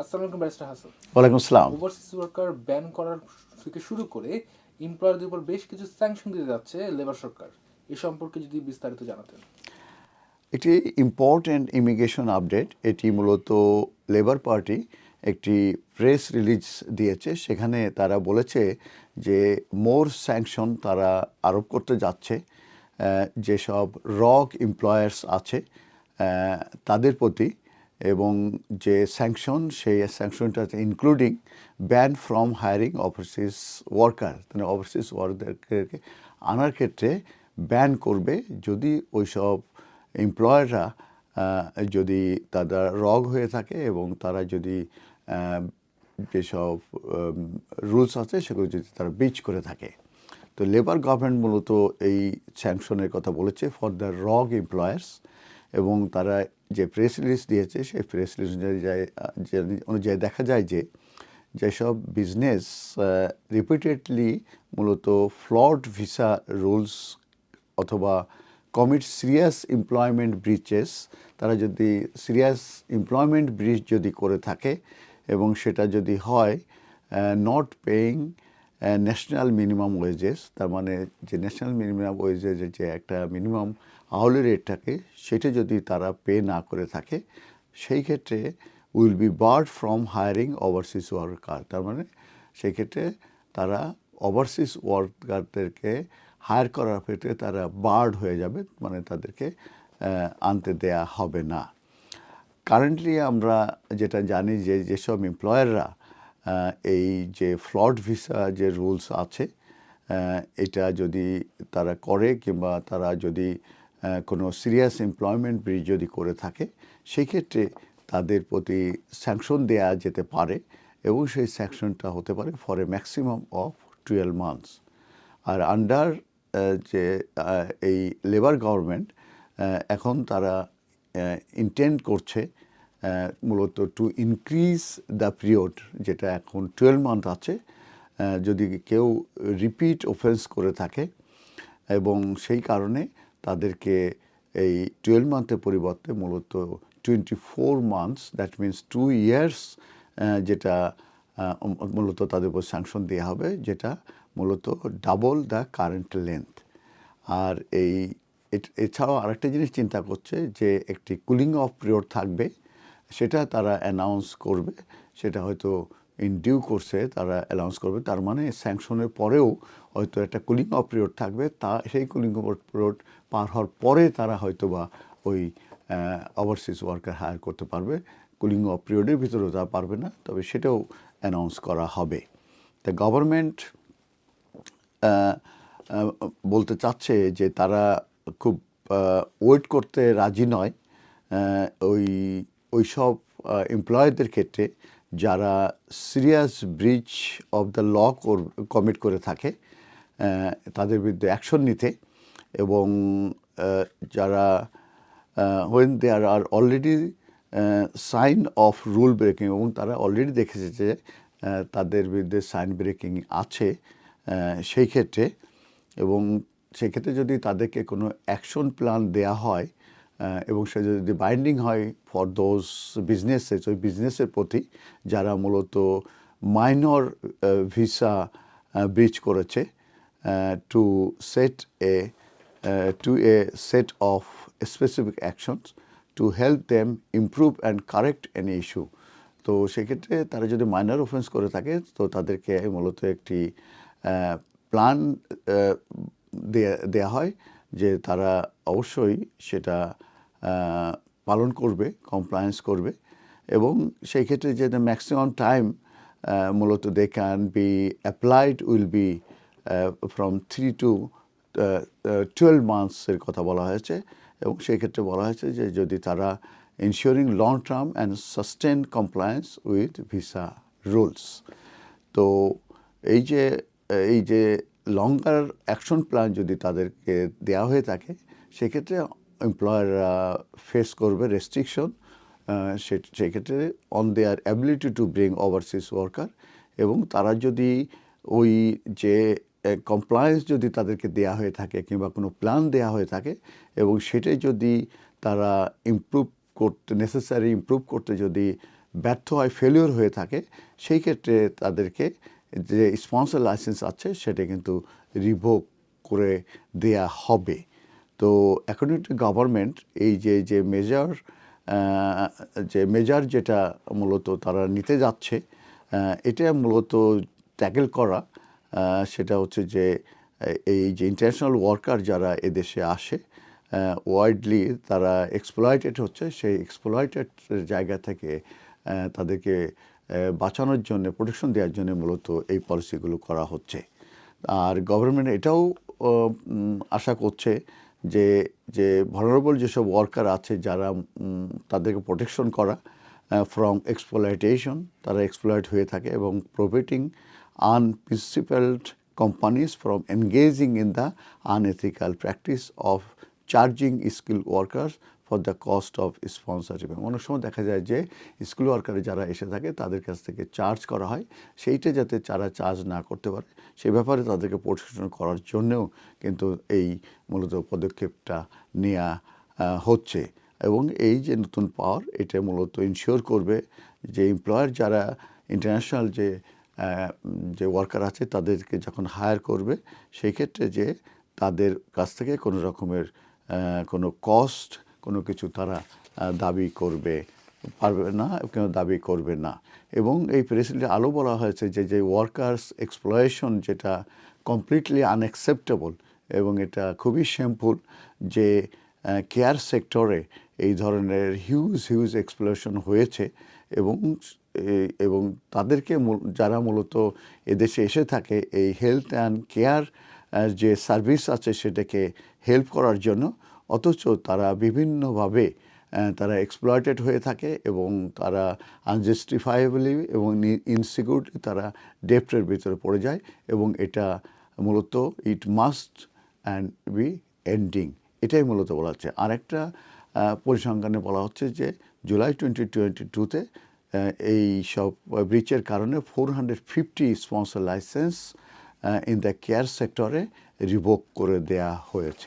আসসালামু আলাইকুম ব্যারিস্টার হাসান। ওয়ালাইকুম আসসালাম। ওভারসিজ ওয়ার্কার ব্যান করার থেকে শুরু করে এমপ্লয়ারদের উপর বেশ কিছু স্যাংশন দিতে যাচ্ছে লেবার সরকার। এ সম্পর্কে যদি বিস্তারিত জানাতেন। এটি ইম্পর্ট্যান্ট ইমিগ্রেশন আপডেট এটি মূলত লেবার পার্টি একটি প্রেস রিলিজ দিয়েছে। সেখানে তারা বলেছে যে মোর স্যাংশন তারা আরোপ করতে যাচ্ছে। যেসব রক এমপ্লয়ার্স আছে তাদের প্রতি এবং যে স্যাংশন সেই স্যাংশনটা including ban from hiring overseas worker মানে ওভারসিজ ওয়ার্কারকে আনার ক্ষেত্রে ব্যান করবে যদি ওইসব এমপ্লয়াররা যদি তারা রগ হয়ে থাকে এবং তারা যদি যেসব রুলস আছে সেগুলো যদি তারা বিচ করে থাকে। তো লেবার গভর্নমেন্ট মূলত এই স্যাংশনের কথা বলেছে ফর দ্য রগ এমপ্লয়ার্স এবং তারা যে প্রেস রিলিজ দিয়েছে, সেই প্রেস রিলিজ অনুযায়ী অনুযায়ী দেখা যায় যে যেসব বিজনেস রিপিটেডলি মূলত ফ্লড ভিসা রুলস অথবা কমিট সিরিয়াস এমপ্লয়মেন্ট ব্রিচেস তারা যদি সিরিয়াস এমপ্লয়মেন্ট ব্রিচ যদি করে থাকে এবং সেটা যদি হয় not paying national minimum wages তার মানে যে ন্যাশনাল মিনিমাম ওয়েজেসের যে একটা মিনিমাম আওয়ারলি রেট থাকে, সেটা যদি তারা পে না করে থাকে, সেই ক্ষেত্রে will be barred from hiring overseas worker তার মানে সেই ক্ষেত্রে তারা ওভারসিজ ওয়ার্কারদেরকে হায়ার করার ক্ষেত্রে তারা বার্ড হয়ে যাবে মানে তাদেরকে আনতে দেয়া হবে না। কারেন্টলি আমরা যেটা জানি যে যেসব এমপ্লয়াররা এই যে ফ্লড ভিসা যে রুলস আছে এটা যদি তারা করে কিংবা তারা যদি কোনো সিরিয়াস এমপ্লয়মেন্ট ব্রিজ যদি করে থাকে সেই ক্ষেত্রে তাদের প্রতি স্যাংশন দেয়া যেতে পারে এবং সেই স্যাংশনটা হতে পারে for a maximum of twelve months R under যে এই লেবার গভর্নমেন্ট এখন তারা ইন্টেন্ড করছে মূলত টু ইনক্রিজ দ্য পিরিয়ড যেটা এখন টুয়েলভ মান্থ আছে যদি কেউ রিপিট অফেন্স করে থাকে এবং সেই কারণে তাদেরকে এই টুয়েলভ মান্থের পরিবর্তে মূলত twenty four months that means two years যেটা মূলত তাদের উপর স্যাংশন দেওয়া হবে, যেটা মূলত ডাবল দ্য কারেন্ট লেন্থ আর এই এছাড়াও আরেকটা জিনিস চিন্তা করছে যে একটি কুলিং অফ পিরিয়ড থাকবে সেটা তারা অ্যানাউন্স করবে, সেটা হয়তো ইন ডিউ কোর্সে তারা অ্যানাউন্স করবে, তার মানে স্যাংশনের পরেও হয়তো একটা কুলিং অফ পিরিয়ড থাকবে, তা সেই কুলিং অফ পিরিয়ড পার হওয়ার পরে তারা হয়তো বা ওই ওভারসিজ ওয়ার্কার হায়ার করতে পারবে। কুলিং অফ পিরিয়ডের ভিতরেও তারা পারবে না, তবে সেটাও অ্যানাউন্স করা হবে। তা গভর্নমেন্ট বলতে চাচ্ছে যে তারা খুব ওয়েট করতে রাজি নয় ওই ওই সব এমপ্লয়ীদের ক্ষেত্রে যারা serious breach of the law commit করে থাকে তাদের বিরুদ্ধে অ্যাকশন নিতে এবং যারা when they are already sign of rule breaking এবং তারা অলরেডি দেখেছে যে তাদের বিরুদ্ধে সাইন ব্রেকিং আছে সেই ক্ষেত্রে এবং সেক্ষেত্রে যদি তাদেরকে কোনো অ্যাকশন প্ল্যান দেয়া হয় এবং সে যদি বাইন্ডিং হয় ফর দোজ বিজনেসেস ওই বিজনেসের প্রতি যারা মূলত মাইনর ভিসা ব্রিচ করেছে to set a to a set of specific specific to help them them and correct correct issue তো সেক্ষেত্রে তারা যদি মাইনার অফেন্স করে থাকে, তো তাদেরকে মূলত একটি প্ল্যান দেয়া হয় যে তারা অবশ্যই সেটা পালন করবে কমপ্লায়েন্স করবে এবং সেই ক্ষেত্রে যে ম্যাক্সিমাম টাইম মূলত they can be applied will be from three to twelve মান্থসের কথা বলা হয়েছে এবং সেই ক্ষেত্রে বলা হয়েছে যে যদি তারা ensuring long term and sustain compliance with visa rules তো এই যে এই যে লঙ্গার অ্যাকশন প্ল্যান যদি তাদেরকে দেওয়া হয়ে থাকে, সেক্ষেত্রে এমপ্লয়াররা ফেস করবে রেস্ট্রিকশন সেক্ষেত্রে on their ability to bring overseas worker এবং তারা যদি ওই যে কমপ্লায়েন্স যদি তাদেরকে দেয়া হয়ে থাকে কিংবা কোনো প্ল্যান দেয়া হয়ে থাকে এবং সেটাই যদি তারা ইমপ্রুভ করতে নেসেসারি ইমপ্রুভ করতে যদি ব্যর্থ হয় ফেলিওর হয়ে থাকে, সেই ক্ষেত্রে তাদেরকে যে স্পন্সর লাইসেন্স আছে, সেটা কিন্তু রিভোক করে দেয়া হবে। তো অ্যাকর্ডিং টু গভর্নমেন্ট এই যে যে মেজর যে মেজার যেটা মূলত তারা নিতে যাচ্ছে এটা মূলত ট্যাকেল করা সেটা হচ্ছে যে এই যে ইন্টারন্যাশনাল ওয়ার্কার যারা এদেশে আসে ওয়াইডলি তারা এক্সপ্লয়েটেড হচ্ছে। সেই এক্সপ্লয়েটেড জায়গা থেকে তাদেরকে বাঁচানোর জন্য প্রোটেকশন দেওয়ার জন্য মূলত এই পলিসিগুলো করা হচ্ছে। আর গভর্নমেন্ট এটাও আশা করছে যে যে ভালোরেবল যেসব ওয়ার্কার আছে যারা তাদেরকে প্রোটেকশন করা ফ্রম এক্সপ্লয়েটেশন তারা এক্সপ্লয়েট হয়ে থাকে এবং prohibiting unprincipled companies from engaging in the unethical practice of charging skill workers for the cost of sponsorship অনেক সময় দেখা যায় যে স্কুল ওয়ার্কারে যারা এসে থাকে, তাদের কাছ থেকে চার্জ করা হয়। সেইটা যাতে যারা চার্জ না করতে পারে, সে ব্যাপারে তাদেরকে প্রশিক্ষণ করার জন্যও কিন্তু এই মূলত পদক্ষেপটা নেওয়া হচ্ছে। এবং এই যে নতুন পাওয়ার এটা মূলত ইনশিওর করবে যে এমপ্লয়ার যারা ইন্টারন্যাশনাল যে যে ওয়ার্কার আছে, তাদেরকে যখন হায়ার করবে সেই ক্ষেত্রে যে তাদের কাছ থেকে কোনো রকমের কোনো কস্ট কোনো কিছু তারা দাবি করবে, পারবে না কেন দাবি করবে না। এবং এই প্রেসিডেন্টে আলো বলা হয়েছে যে যে ওয়ার্কার্স এক্সপ্লয়েশন যেটা কমপ্লিটলি আনএক্সেপ্টেবল এবং এটা খুবই শ্যামফুল যে কেয়ার সেক্টরে এই ধরনের হিউজ হিউজ এক্সপ্লোশন হয়েছে এবং এবং তাদেরকে যারা মূলত এদেশে এসে থাকে, এই হেলথ অ্যান্ড কেয়ার যে সার্ভিস আছে সেটাকে হেল্প করার জন্য অথচ তারা বিভিন্নভাবে তারা এক্সপ্লয়েটেড হয়ে থাকে এবং তারা আনজাস্টিফাইবলি এবং ইনসিকিউরিটি তারা ডেপ্টের ভিতরে পড়ে যায় এবং এটা মূলত it must and be ending এটাই মূলত বলা হচ্ছে। আরেকটা পরিসংখ্যানে বলা হচ্ছে যে জুলাই টোয়েন্টি টোয়েন্টি টুতে এই সব ব্রিচের কারণে four hundred fifty sponsor licence in the care সেক্টরে রিভোক করে দেয়া হয়েছে।